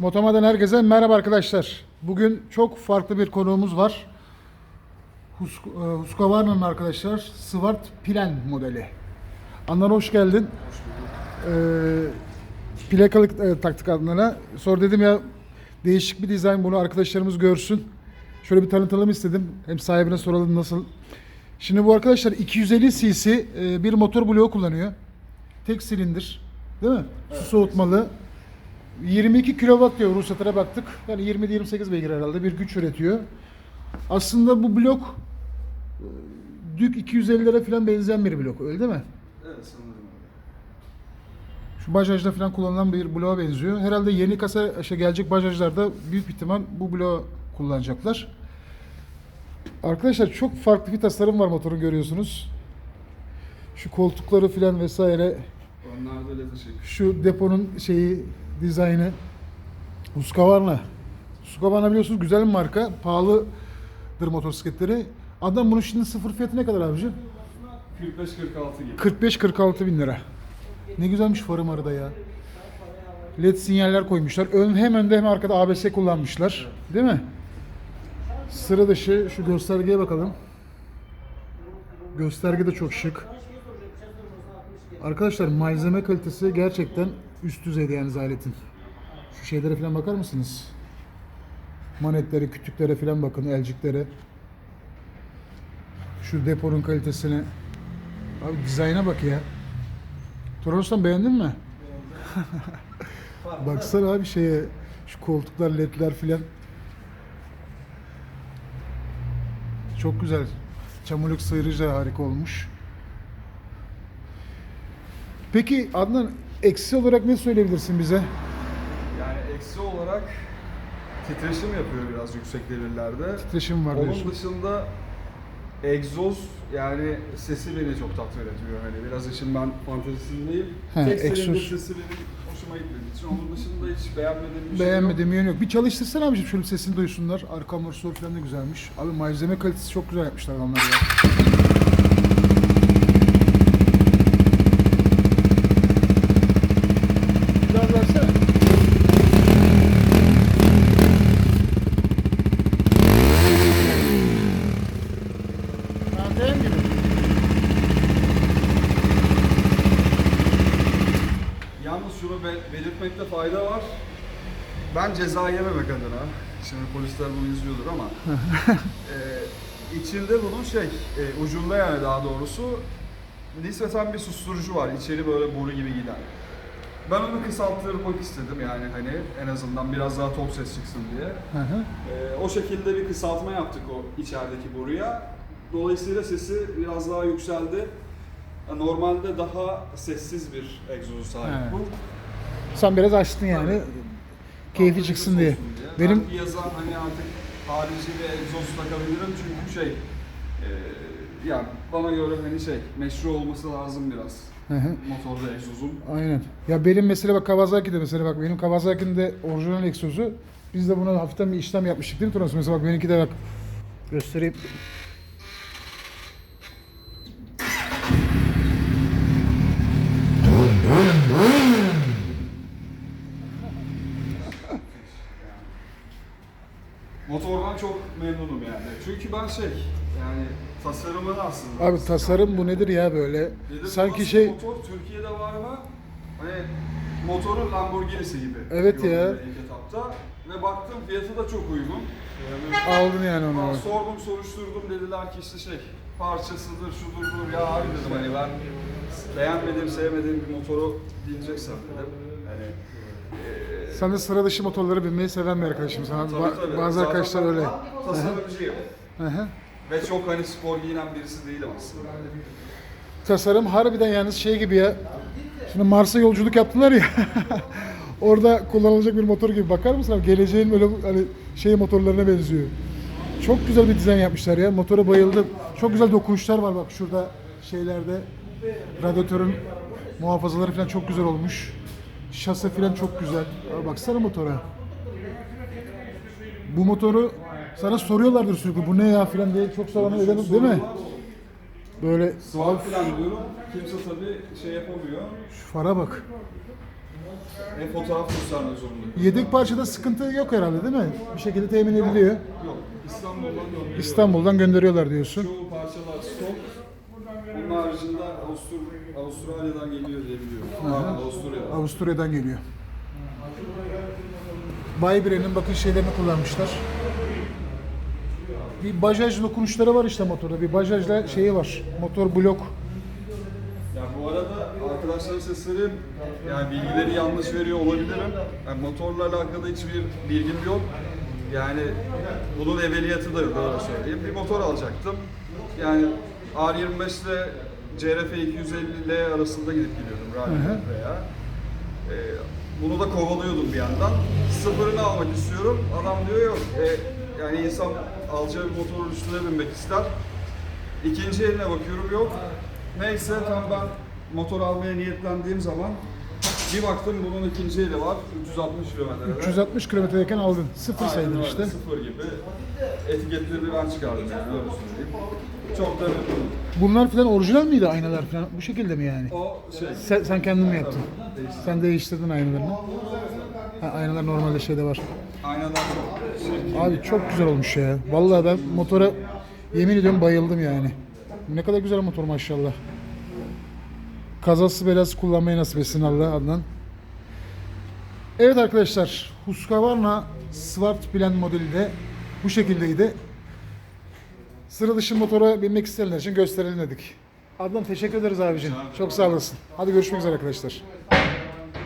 Motoma'dan herkese merhaba arkadaşlar. Bugün çok farklı bir konuğumuz var. Hus e, Husqvarna'nın arkadaşlar Swart Plan modeli. Anlar hoş geldin. Ee, plakalık e, taktık adına. Sonra dedim ya değişik bir dizayn bunu arkadaşlarımız görsün. Şöyle bir tanıtalım istedim. Hem sahibine soralım nasıl. Şimdi bu arkadaşlar 250 cc e, bir motor bloğu kullanıyor. Tek silindir. Değil mi? Su soğutmalı. 22 kW diyor ruhsatına baktık. Yani 20-28 beygir herhalde bir güç üretiyor. Aslında bu blok e, Dük 250'lere falan benzeyen bir blok öyle değil mi? Evet sanırım öyle. Şu Bajaj'da falan kullanılan bir bloğa benziyor. Herhalde yeni kasa işte gelecek Bajaj'larda büyük ihtimal bu bloğu kullanacaklar. Arkadaşlar çok farklı bir tasarım var motorun görüyorsunuz. Şu koltukları falan vesaire. Onlar da çekiyor. Şu deponun şeyi, dizaynı. Husqvarna. Husqvarna biliyorsunuz güzel bir marka. Pahalıdır motosikletleri. Adam bunun şimdi sıfır fiyatı ne kadar abici? 45-46 gibi. 45-46 bin lira. Ne güzelmiş farı marı da ya. LED sinyaller koymuşlar. Ön, hem önde hem arkada ABS kullanmışlar. Değil mi? Sıra dışı şu göstergeye bakalım. Gösterge de çok şık. Arkadaşlar malzeme kalitesi gerçekten üst düzeyde yalnız aletin. Şu şeylere falan bakar mısınız? Manetlere, kütüklere falan bakın, elciklere. Şu deponun kalitesine. Abi dizayna bak ya. Toros'tan beğendin mi? Baksana abi şeye, şu koltuklar, ledler filan. Çok güzel. Çamurluk sıyırıcı da harika olmuş. Peki Adnan eksi olarak ne söyleyebilirsin bize? Yani eksi olarak titreşim yapıyor biraz yüksek devirlerde. Titreşim var diyorsun. Onun dışında egzoz yani sesi beni çok tatmin etmiyor. Hani biraz işin ben fantezisindeyim. He, Tek egzoz. sesi benim hoşuma gitmediği için onun dışında hiç beğenmediğim bir şey Beğenmediğim yön yok. Bir çalıştırsana abiciğim şöyle sesini duysunlar. Arka amortisör falan da güzelmiş. Abi malzeme kalitesi çok güzel yapmışlar adamlar ya. Fayda var. Ben ceza yememek adına, şimdi polisler bunu izliyordur ama e, içinde bunun şey, e, ucunda yani daha doğrusu nispeten bir susturucu var. İçeri böyle boru gibi giden. Ben onu kısalttırmak istedim yani hani en azından biraz daha top ses çıksın diye. Hı hı. E, o şekilde bir kısaltma yaptık o içerideki boruya. Dolayısıyla sesi biraz daha yükseldi. Normalde daha sessiz bir egzozu sahip Evet. bu. Sen biraz açtın yani. Keyfi çıksın diye. Benim Ben bir yazan hani artık harici bir egzoz takabilirim çünkü şey e, ya bana göre hani şey meşru olması lazım biraz Hı hı. motorda egzozun. Aynen. Ya benim mesela bak Kawasaki'de mesela bak benim Kawasaki'nin de orijinal egzozu biz de buna hafiften bir işlem yapmıştık değil mi Turas? Mesela bak benimki de bak göstereyim. Motordan çok memnunum yani. Çünkü ben şey yani tasarımını aslında. Abi tasarım bu nedir ya böyle? Dedim, Sanki şey motor Türkiye'de var mı? Hani motorun Lamborghini'si gibi. Evet ya. ilk etapta. Ve baktım fiyatı da çok uygun. Yani aldın yani onu. Ben sordum soruşturdum dediler ki işte şey parçasıdır şudur budur ya abi dedim hani ben beğenmediğim sevmediğim bir motoru bineceksen dedim. Hani Sen de sıra dışı motorları binmeyi seven bir arkadaşım sana. tabii Ba- tabii. Bazı Zaten arkadaşlar ben öyle. Tasarımcıyım. Hı hı. Ve çok hani spor giyinen birisi değilim aslında. Tasarım harbiden yalnız şey gibi ya. Şimdi Mars'a yolculuk yaptılar ya. Orada kullanılacak bir motor gibi bakar mısın abi? Geleceğin böyle hani şey motorlarına benziyor. Çok güzel bir dizayn yapmışlar ya. Motora bayıldım. Çok güzel dokunuşlar var bak şurada şeylerde. Radyatörün muhafazaları falan çok güzel olmuş. Şase falan çok güzel. Abi baksana motora. Bu motoru sana soruyorlardır sürekli bu ne ya falan diye çok soran eden değil mi? Böyle Sual falan diyorum. Kimse tabii şey yapamıyor. şu fara bak. Hem fotoğraf göstermek zorundayım. Yedek parçada sıkıntı yok herhalde değil mi? Bir şekilde temin ediliyor. Yok, İstanbul'dan gönderiyorum. İstanbul'dan gönderiyorlar diyorsun. Çoğu parçalar Bunun haricinde Avustur Avustralya'dan geliyor diye biliyorum. Pardon, Avusturya'dan. Avusturya'dan geliyor. Baybire'nin bakın şeylerini kullanmışlar. Bir bajaj dokunuşları var işte motorda. Bir bajajla şeyi var. Motor blok. Ya bu arada arkadaşlar size söyleyeyim, yani bilgileri yanlış veriyor olabilirim. Yani motorla alakalı hiçbir bilgim yok. Yani bunun evveliyatı da yok öyle söyleyeyim. Bir motor alacaktım. Yani R25 ile CRF 250L arasında gidip geliyordum Hı hı. Rally'de ya. Ee, bunu da kovalıyordum bir yandan. Sıfırını almak istiyorum. Adam diyor yok. E, yani insan alacağı bir motorun üstüne binmek ister. İkinci eline bakıyorum yok. Neyse tam ben motor almaya niyetlendiğim zaman bir baktım bunun ikinci eli var. 360 kilometrede. 360 kilometredeyken aldın. Sıfır Aynen sayılır öyle, işte. Sıfır gibi. Etiketleri ben çıkardım yani öyle söyleyeyim. Çok da memnunum. Bunlar falan orijinal miydi aynalar falan? Bu şekilde mi yani? O şey, Sen, sen kendin mi yaptın? Sen değiştirdin aynalarını. Ha, aynalar normalde şeyde var. aynadan çok. Abi çok güzel olmuş ya. Vallahi ben motora yemin ediyorum bayıldım yani. Ne kadar güzel motor maşallah. Kazası belası kullanmayı nasip etsin Allah adından. Evet arkadaşlar Husqvarna Swart Blend modeli de bu şekildeydi. Sıra dışı motora binmek isteyenler için gösterelim dedik. Adnan teşekkür ederiz abicim. Çok sağ olasın. Hadi görüşmek üzere arkadaşlar.